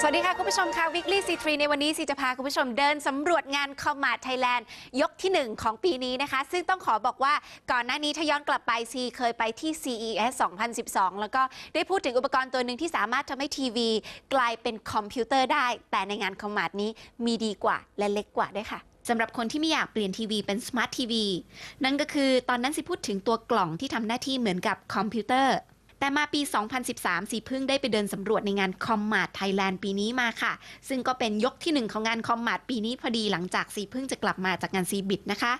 สวัสดีค่ะ คุณผู้ชมค่ะ Weekly C3 ในวันนี้ซีจะพาคุณผู้ชมเดินสำรวจงานคอมมา t ไทยแลนด์ยกที่ 1 ของปีนี้นะคะ ซึ่งต้องขอบอกว่าก่อนหน้านี้ถ้าย้อนกลับไปซีเคยไปที่ CES 2012 แล้วก็ได้พูดถึงอุปกรณ์ตัวหนึ่งที่สามารถทำให้ทีวี กลายเป็นคอมพิวเตอร์ได้ แต่ในงานคอมมาดนี้มีดีกว่าและเล็กกว่าด้วยค่ะสำหรับคนที่ไม่อยากเปลี่ยนทีวีเป็นสมาร์ททีวีนั่นก็คือตอนนั้นสิพูดถึงตัวกล่องที่ทำหน้าที่เหมือนกับคอมพิวเตอร์ แต่มาปี 2013 สีพิ่งได้ไปเดินสำรวจในงานคอมมาดไทยแลนด์ปีนี้มาค่ะ ซึ่งก็เป็นยกที่หนึ่งของงานคอมมาดปีนี้พอดีหลังจากสีพิ่งจะกลับมาจากงานซีบิดนะคะ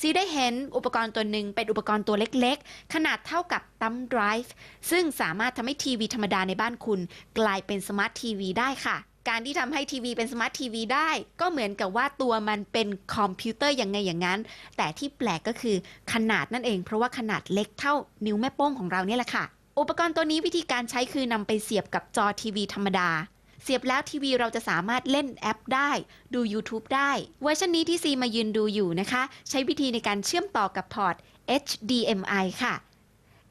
ซีได้เห็นอุปกรณ์ตัวหนึ่งเป็นอุปกรณ์ตัวเล็กๆ ขนาดเท่ากับตั้มไดรฟ์ซึ่งสามารถทำให้ทีวีธรรมดาในบ้านคุณ กลายเป็นสมาร์ททีวีได้ค่ะการที่ทำให้ทีวีเป็นสมาร์ททีวีได้ ก็เหมือนกับว่าตัวมันเป็นคอมพิวเตอร์ยังไงอย่างนั้น แต่ที่แปลกก็คือขนาดนั่นเอง เพราะว่าขนาดเล็กเท่านิ้วแม่โป้งของเราเนี่ยแหละค่ะ อุปกรณ์ตัวนี้วิธีการใช้คือนำไปเสียบกับจอทีวีธรรมดา เสียบแล้วทีวีเราจะสามารถเล่นแอปได้ ดู YouTube ได้ เวอร์ชันนี้ที่ซีมายืนดูอยู่นะคะ ใช้วิธีในการเชื่อมต่อกับพอร์ต HDMI ค่ะ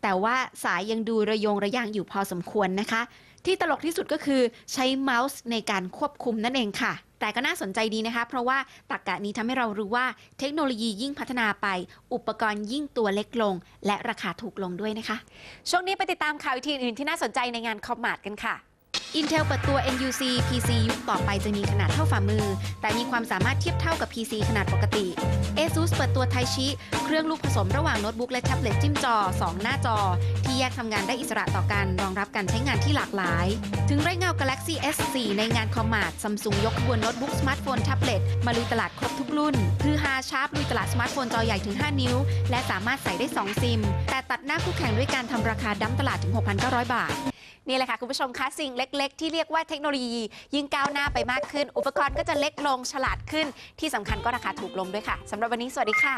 แต่ว่าสายยังดูระยงระยางอยู่พอสมควรนะคะ ที่ตลกที่สุดก็คือใช้เมาส์ในการควบคุมนั่นเองค่ะ แต่ก็น่าสนใจดีนะคะ เพราะว่าตรกกะนี้ทำให้เรารู้ว่าเทคโนโลยียิ่งพัฒนาไป อุปกรณ์ยิ่งตัวเล็กลง และราคาถูกลงด้วยนะคะ ช่วงนี้ไปติดตามข่าวอีกทีอื่นที่น่าสนใจในงานคอมมาดกันค่ะ Intel เปิดตัว NUC PC ยุคต่อไปจะมีขนาดเท่าฝ่ามือ แต่มีความสามารถเทียบเท่ากับ PC ขนาดปกติ ASUS เปิดตัวไทชิ เครื่องลูกผสมระหว่างโน้ตบุ๊กและแท็บเล็ตจิ้มจอ 2 หน้าจอ ที่แยกทำงานได้อิสระต่อกันรองรับการใช้งานที่หลากหลาย ถึงไร้เงา Galaxy S4 ในงานคอมมาดซัมซุงยกขบวนโน้ตบุ๊กสมาร์ทโฟนแท็บเล็ตมาลุยตลาดครบทุกรุ่นคือฮาชาร์ปลุยตลาดสมาร์ทโฟนจอใหญ่ถึง 5 นิ้ว และสามารถใส่ได้ 2 ซิม แต่ตัดหน้าคู่แข่งด้วยการทำราคาดั้มตลาดถึง 6,900 บาท นี่แหละค่ะ คุณผู้ชมคะสิ่งเล็ก ๆ ที่เรียกว่าเทคโนโลยียิ่งก้าวหน้าไปมากขึ้น อุปกรณ์ก็จะเล็กลงฉลาดขึ้น ที่สำคัญก็ราคาถูกลงด้วยค่ะสำหรับวันนี้สวัสดีค่ะ